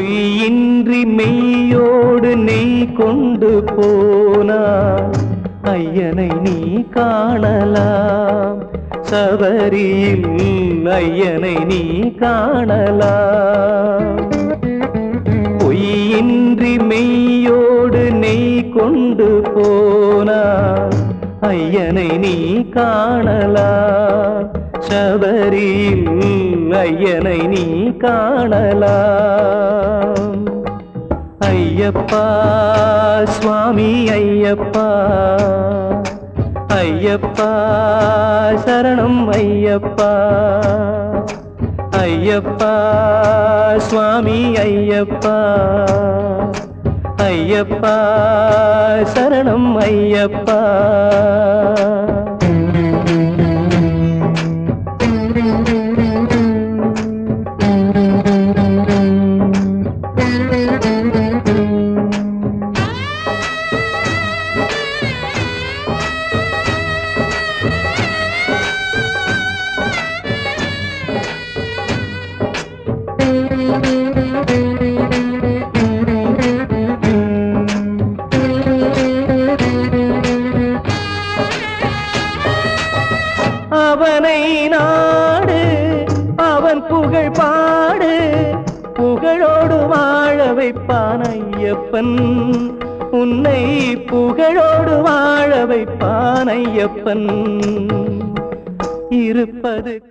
பொய்யின்றி மெய்யோடு நெய் கொண்டு போனா ஐயனை நீ காணலாம். சபரியில் ஐயனை நீ காணலாம். பொய்யின்றி மெய்யோடு நெய் கொண்டு போனா ஐயனை நீ காணலாம். சபரியில் ஐயனை நீ காணலாம். ஐயப்பா சுவாமி ஐயப்பா. ஐயப்பா சரணம் ஐயப்பா. ஐயப்பா சுவாமி ஐயப்பா. ஐயப்பா சரணம் ஐயப்பா. அவனை நாடு அவன் புகழ் பாடு புகழோடு வாழ வைப்பான் ஐயப்பன். உன்னை புகழோடு வாழ வைப்பான் ஐயப்பன். இருப்பது